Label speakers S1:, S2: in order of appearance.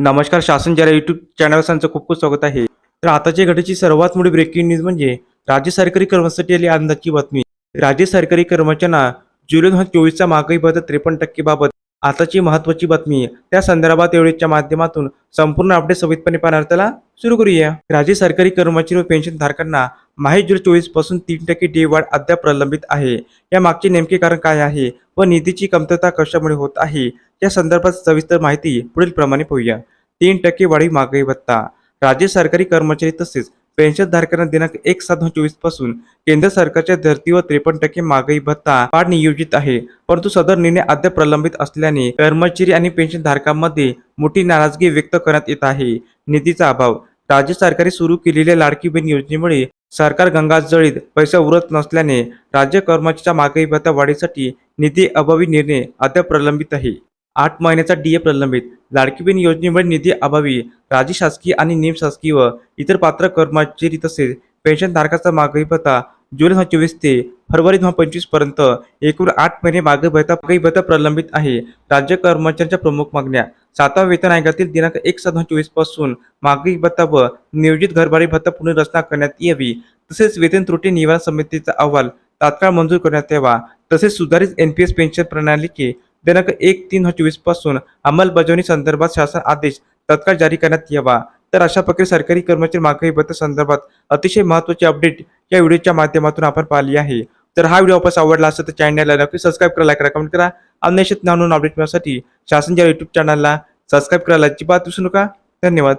S1: नमस्कार शासन जरा युट्यूब चॅनल त्यांचं खूप खूप स्वागत आहे. तर आताच्या घटनेची सर्वात मोठी ब्रेकिंग न्यूज म्हणजे राज्य सरकारी कर्मचारी आली आनंदाची बातमी. राज्य सरकारी कर्मचाऱ्यांना जुलै दोन हजार चोवीसचा महागाई भत्ता त्रेपन्न टक्के बाबत आताची महत्वाची बातमी. त्या संदर्भात एवढीच्या माध्यमातून संपूर्ण अपडेट सवितपणे पाहणार. त्याला सुरू करूया. राज्य सरकारी कर्मचारी व पेन्शन धारकांना माहे जुलै चोवीसपासून तीन टक्के डी वाढ अद्याप प्रलंबित आहे. या मागचे नेमके कारण काय आहे व निधीची कमतरता कशामुळे होत आहे या संदर्भात सविस्तर माहिती पुढील प्रमाणे पाहूया. तीन टक्के वाढीव महागाई भत्ता. राज्य सरकारी कर्मचारी तसेच पेन्शनधारकांना दिनांक एक सात चोवीसपासून केंद्र सरकारच्या धर्तीवर त्रेपन्न टक्के महागाई भत्ता वाढ नियोजित आहे. परंतु सदर निर्णय अद्याप प्रलंबित असल्याने कर्मचारी आणि पेन्शनधारकांमध्ये मोठी नाराजगी व्यक्त करण्यात येत आहे. निधीचा अभाव राज्य सरकारने सुरू केलेल्या लाडकी बहीण योजनेमुळे सरकार गंगाजळीत पैसा उरत नसल्याने राज्य कर्मचाऱ्याच्या मागणी भत्ता वाढीसाठी निधी अभावी निर्णय अद्याप प्रलंबित आहे. आठ महिन्याचा डीए प्रलंबित. लाडकी बहीण योजनेमुळे निधी अभावी राज्य शासकीय आणि निमशासकीय व इतर पात्र कर्मचारी तसेच पेन्शनधारकाचा मागणी भत्ता जुलै दोन हजार चोवीस ते फरवरी दोन हजार पंचवीसपर्यंत एकूण आठ महिने महागाई भत्ता भत्ता प्रलंबित आहे. राज्य कर्मचाऱ्यांच्या प्रमुख मागण्या सातवा वेतन आयोगातील दिनांक एक सात हजार चोवीसपासून मागणी भत्ता व नियोजित घरभाडी भत्ता पुनर्रचना करण्यात यावी. तसेच वेतन त्रुटी निवारण समितीचा अहवाल तात्काळ मंजूर करण्यात यावा. तसेच सुधारित एनपीएस पेन्शन प्रणालीची दिनांक एक तीन हजार चोवीसपासून अंमलबजावणी संदर्भात शासन आदेश तत्काळ जारी करण्यात यावा. तर अशा प्रकारे सरकारी कर्मचारी मागणी भत्ता संदर्भात अतिशय महत्त्वाची अपडेट या व्हिडिओच्या माध्यमातून आपण पाहिली आहे. तर हा व्हिडिओ आपण आवडला असेल तर चॅनलला नक्की सबस्क्राईब करा लाईक करा कमेंट करा. अन्वेषित नावून अपडेट मिळण्यासाठी शासनच्या युट्यूब चॅनलला सबस्क्राईब करायला अजिबात विसरू नका. धन्यवाद.